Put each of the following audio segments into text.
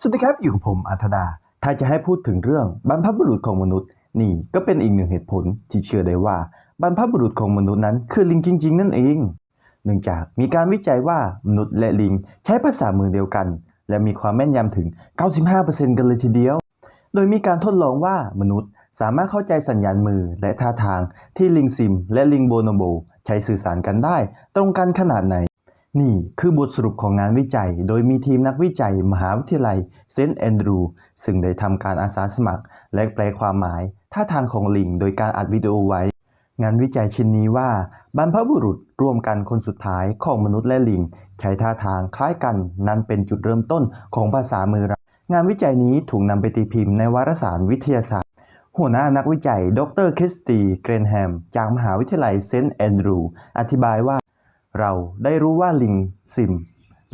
สวัสดีครับ อยู่กับผมอัธดา ถ้าจะให้พูดถึงเรื่องบรรพบุรุษของมนุษย์ นี่ก็เป็นอีกหนึ่งเหตุผลที่เชื่อได้ว่าบรรพบุรุษของมนุษย์นั้นคือลิงจริง ๆ นั่นเอง เนื่องจากมีการวิจัยว่ามนุษย์และลิงใช้ภาษามือเดียวกัน และมีความแม่นยำถึง 95%กันเลยทีเดียว โดยมีการทดลองว่ามนุษย์สามารถเข้าใจสัญญาณมือและท่าทางที่ลิงซิม และลิงโบโนโบ ใช้สื่อสารกันได้ ตรงกันขนาดไหน นี่คือบทสรุปของงานวิจัย โดยมีทีมนักวิจัย มหาวิทยาลัยเซนต์แอนดรูซึ่งได้ทำการอาสาสมัคร และแปลความหมาย ท่าทางของลิง โดยการอัดวิดีโอไว้ งานวิจัยชิ้นนี้ว่า บรรพบุรุษร่วมกันคนสุดท้ายของมนุษย์และลิง ใช้ท่าทางคล้ายกัน นั้นเป็นจุดเริ่มต้นของภาษามือเรา งานวิจัยนี้ถูกนำไปตีพิมพ์ในวารสารวิทยาศาสตร์ หัวหน้านักวิจัย ดรคริสตีเกรนแฮม จากมหาวิทยาลัยเซนต์แอนดรูอธิบายว่า เราได้รู้ว่าลิงซิม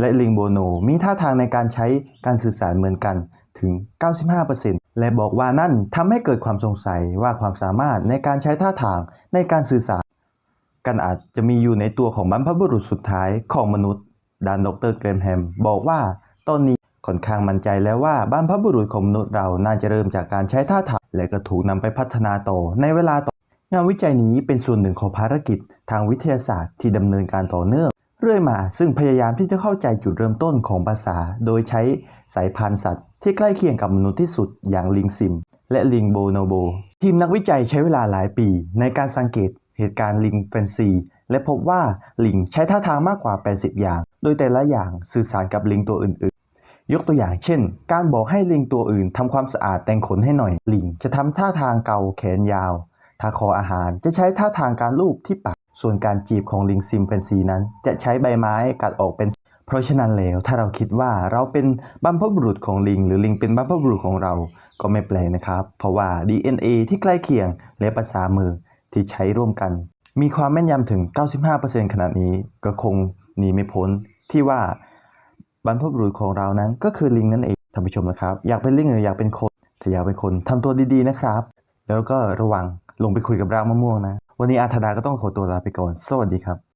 และลิงโบโนมีท่าทางในการใช้การสื่อสารเหมือนกันถึง 95%และบอกว่านั่นทำให้เกิดความสงสัยว่าความสามารถในการใช้ท่าทางในการสื่อสาร กันอาจจะมีอยู่ในตัวของบรรพบุรุษสุดท้ายของมนุษย์ดานดรเกรนแฮมบอกว่าตอนนี้ค่อนข้างมั่นใจแล้วว่าบรรพบุรุษของมนุษย์เราน่าจะเริ่มจากการใช้ท่าทางและก็ถูกนำไปพัฒนาต่อในเวลาต่อ งานวิจัยนี้เป็นส่วนหนึ่งของภารกิจทางวิทยาศาสตร์ที่ดำเนินการต่อเนื่องเรื่อยมา ซึ่งพยายามที่จะเข้าใจจุดเริ่มต้นของภาษา โดยใช้สายพันธุ์สัตว์ ที่ใกล้เคียงกับมนุษย์ที่สุดอย่างลิงซิม และลิงโบโนโบ ทีมนักวิจัยใช้เวลาหลายปี ในการสังเกตเหตุการณ์ลิงแฟนซี และพบว่าลิงใช้ท่าทางมากกว่า 80 อย่าง โดยแต่ละอย่างสื่อสารกับลิงตัวอื่นๆ ยกตัวอย่างเช่น การบอกให้ลิงตัวอื่นทำความสะอาดแต่งขนให้หน่อยลิงจะทำท่าทางเกาแขนยาว ถ้าคออาหารจะใช้ท่าทางการลูบที่ปาก ส่วนการจีบของลิงซิมแฟนซีนั้น จะใช้ใบไม้กัดออกเป็น เพราะฉะนั้นแล้วถ้าเราคิดว่าเราเป็นบรรพบุรุษของลิง หรือลิงเป็นบรรพบุรุษของเรา ก็ไม่แปลกนะครับ เพราะว่า DNA ที่ใกล้เคียงและภาษามือที่ใช้ร่วมกัน มีความแม่นยำถึง 95%ขนาดนี้ก็คงหนีไม่พ้นที่ว่าบรรพบุรุษของเรานั้นก็คือลิงนั่นเองท่านผู้ชมนะครับ อยากเป็นลิงหรืออยากเป็นคน ถ้าอยากเป็นคนทำตัวดีๆนะครับ แล้วก็ระวัง ลงไปคุยกับรากมะม่วงนะ วันนี้อาธดาก็ต้องขอตัวลาไปก่อน สวัสดีครับ